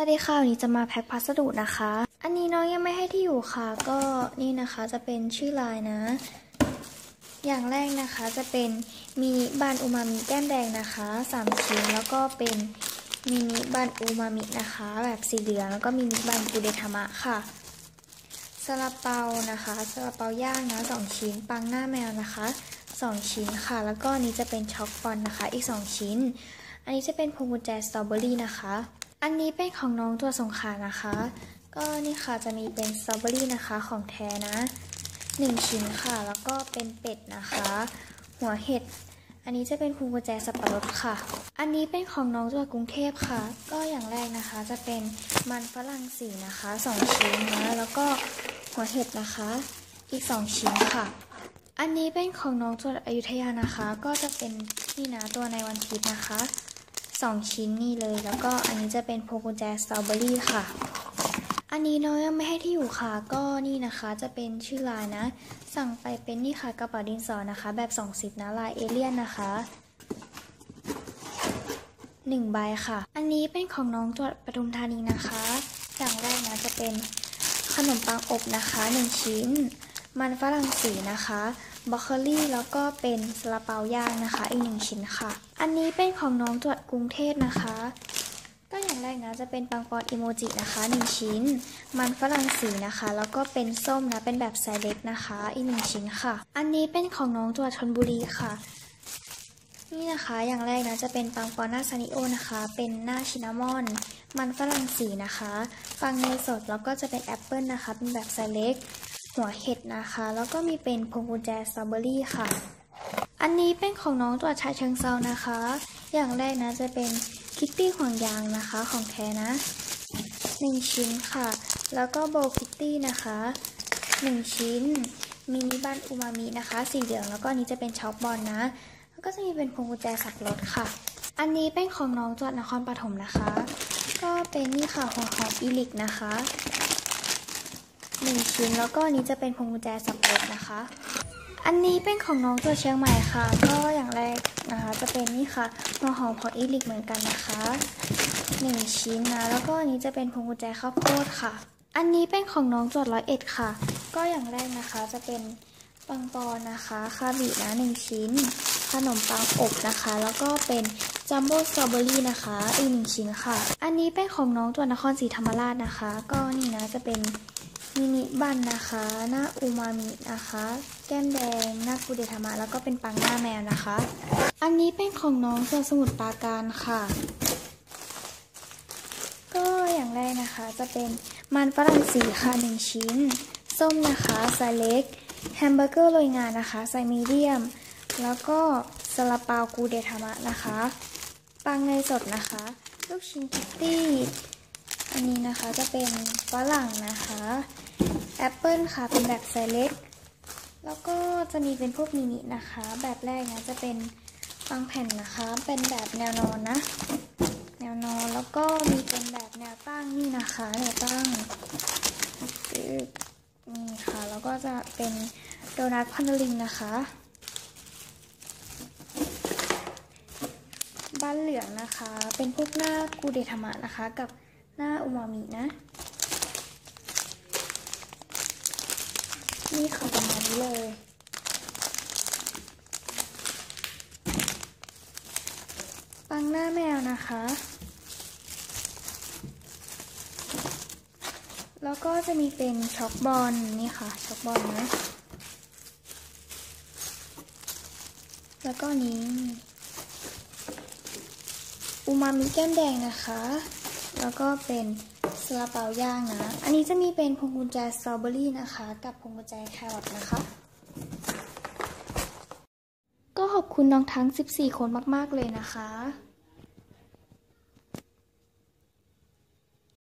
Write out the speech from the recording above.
วัสดีค่ะวันนี้จะมาแพ็คพัสดุนะคะ อันนี้น้องยังไม่ให้ที่อยู่ค่ะ ก็นี่นะคะจะเป็นชื่อลายนะ อย่างแรกนะคะจะเป็นมินิบันอูมามิแก้มแดงนะคะ3ชิ้นแล้วก็เป็นมินิบันอูมามินะคะ แบบสีเหลืองแล้วก็มินิบันกูเดทามะค่ะซาลาเปานะคะซาลาเปาย่างนะ2ชิ้น ปังหน้าแมวนะคะ 2 ชิ้นค่ะ แล้วก็นี้จะเป็นช็อกฟอนนะคะ อีก 2 ชิ้น อันนี้จะเป็นพวงกุญแจสตรอเบอรี่นะคะ อันนี้เป็นของน้องตัวสงขานะคะ ก็นี่ค่ะจะมีเป็นสตรอเบอรี่นะคะของแท้นะหนึ่งชิ้นค่ะ แล้วก็เป็นเป็ดนะคะ หัวเห็ด อันนี้จะเป็นพวงกุญแจสับปะรดค่ะ อันนี้เป็นของน้องตัวกรุงเทพค่ะ ก็อย่างแรกนะคะจะเป็นมันฝรั่งสีนะคะสองชิ้นนะ แล้วก็หัวเห็ดนะคะ อีกสองชิ้นค่ะ อันนี้เป็นของน้องตัวอยุธยานะคะ ก็จะเป็นนี่นะตัวในวันพีชนะคะ 2 ชิ้นนี่เลย แล้วก็อันนี้จะเป็นพวงกุญแจสตรอเบอรี่ค่ะ อันนี้น้อยไม่ให้ที่อยู่ค่ะ ก็นี่นะคะจะเป็นชื่อลายนะ สั่งไปเป็นนี่ค่ะกระเป๋าดินสอนะคะ แบบ2สิบนะลายเอเลี่ยนนะคะ1ใบค่ะ อันนี้เป็นของน้องตัวปทุมธานีนะคะ อย่างแรกนะจะเป็นขนมปังอบนะคะ 1 ชิ้น มันฝรั่งสีนะคะ บล็อกเกอรี่แล้วก็เป็นซาลาเปาย่างนะคะ อีกหนึ่งชิ้นค่ะ อันนี้เป็นของน้องตรวจกรุงเทพนะคะ ก็อย่างแรกนะจะเป็นปังปอนอิโมจินะคะหนึ่งชิ้น มันฝรั่งสีนะคะ แล้วก็เป็นส้มนะเป็นแบบไซส์เล็กนะคะ อีกหนึ่งชิ้นค่ะ อันนี้เป็นของน้องตรวจชนบุรีค่ะนี่นะคะอย่างแรกนะจะเป็นปังปอนหน้าซานิโอนะคะ เป็นหน้าชินามอน มันฝรั่งสีนะคะฟังเนยสดแล้วก็จะเป็นแอปเปิลนะคะ เป็นแบบไซส์เล็ก หัวเห็ดนะคะ แล้วก็มีเป็นพวงกุญแจสตรอเบอรี่ค่ะ อันนี้เป็นของน้องตัวชาเชิงเซานะคะ อย่างแรกนะจะเป็นคิตตี้ห่วงยางนะคะของแท้นะหนึ่งชิ้นค่ะ แล้วก็โบคิตตี้นะคะหนึ่งชิ้นมินิบันอูมามินะคะ สีเหลืองแล้วก็นี้จะเป็นช็อปบอลนะ แล้วก็จะมีเป็นพวงกุญแจสับรถค่ะ อันนี้เป็นของน้องจังหวัดนครปฐมนะคะ ก็เป็นนี่ค่ะหัวหอมอีลิกนะคะ หนึ่งชิ้น แล้วก็นี้จะเป็นพวงกุญแจสับปะรดนะคะ อันนี้เป็นของน้องตัวเชียงใหม่ค่ะ ก็อย่างแรกนะคะจะเป็นนี่ค่ะหัวหอมของอีลิกเหมือนกันนะคะหนึ่งชิ้นนะ แล้วก็อันนี้จะเป็นพวงกุญแจข้าวโพดค่ะ อันนี้เป็นของน้องจวดร้อยเอ็ดค่ะ ก็อย่างแรกนะคะจะเป็นปังปอนนะคะคาบินะหนึ่งชิ้น ขนมปังอบนะคะ แล้วก็เป็นจัมโบ้สตรอเบอรี่นะคะอีกหนึ่งชิ้นค่ะ อันนี้เป็นของน้องตัวนครศรีธรรมราชนะคะ ก็นี่นะจะเป็น มินิบันนะคะ หน้าอูมามินะคะ แก้มแดง หน้ากูเดทามะแล้วก็เป็นปังหน้าแมวนะคะ อันนี้เป็นของน้องส่วนสมุดปาการค่ะ ก็อย่างแรกนะคะ จะเป็นมันฝรั่งสีค่ะหนึ่งชิ้น ส้มนะคะไซเล็ก แฮมเบอร์เกอร์โรยงานนะคะไซมีเดียม แล้วก็ซาลาเปากูเดทามะนะคะ ปังเนยสดนะคะ ลูกชิ้นคิตตี้ นะคะจะเป็นฝรั่งนะคะแอปเปิลค่ะเป็นแบบไซส์เล็กแล้วก็จะมีเป็นพวกมินินะคะ แบบแรกนะจะเป็นฟังแผ่นนะคะ เป็นแบบแนวนอนนะ แนวนอนแล้วก็มีเป็นแบบแนวตั้งนี่นะคะแนวตั้งนี่ค่ะแล้วก็จะเป็นโดนัทพันลิงนะคะบ้านเหลืองนะคะ เป็นพวกหน้ากูเดธรรมะนะคะกับ หน้าอูมามินะ นี่ค่ะประมาณนี้เลย ปังหน้าแมวนะคะ แล้วก็จะมีเป็นช็อกบอลนี่ค่ะช็อกบอลนะ แล้วก็นี้อูมามิแก้มแดงนะคะ แล้วก็เป็นซาลาเปาย่างนะ อันนี้จะมีเป็นพวงกุญแจสตรอเบอรี่นะคะ กับพวงกุญแจแครอทนะคะ ก็ขอบคุณน้องทั้ง 14 คนมาก ๆ เลยนะคะ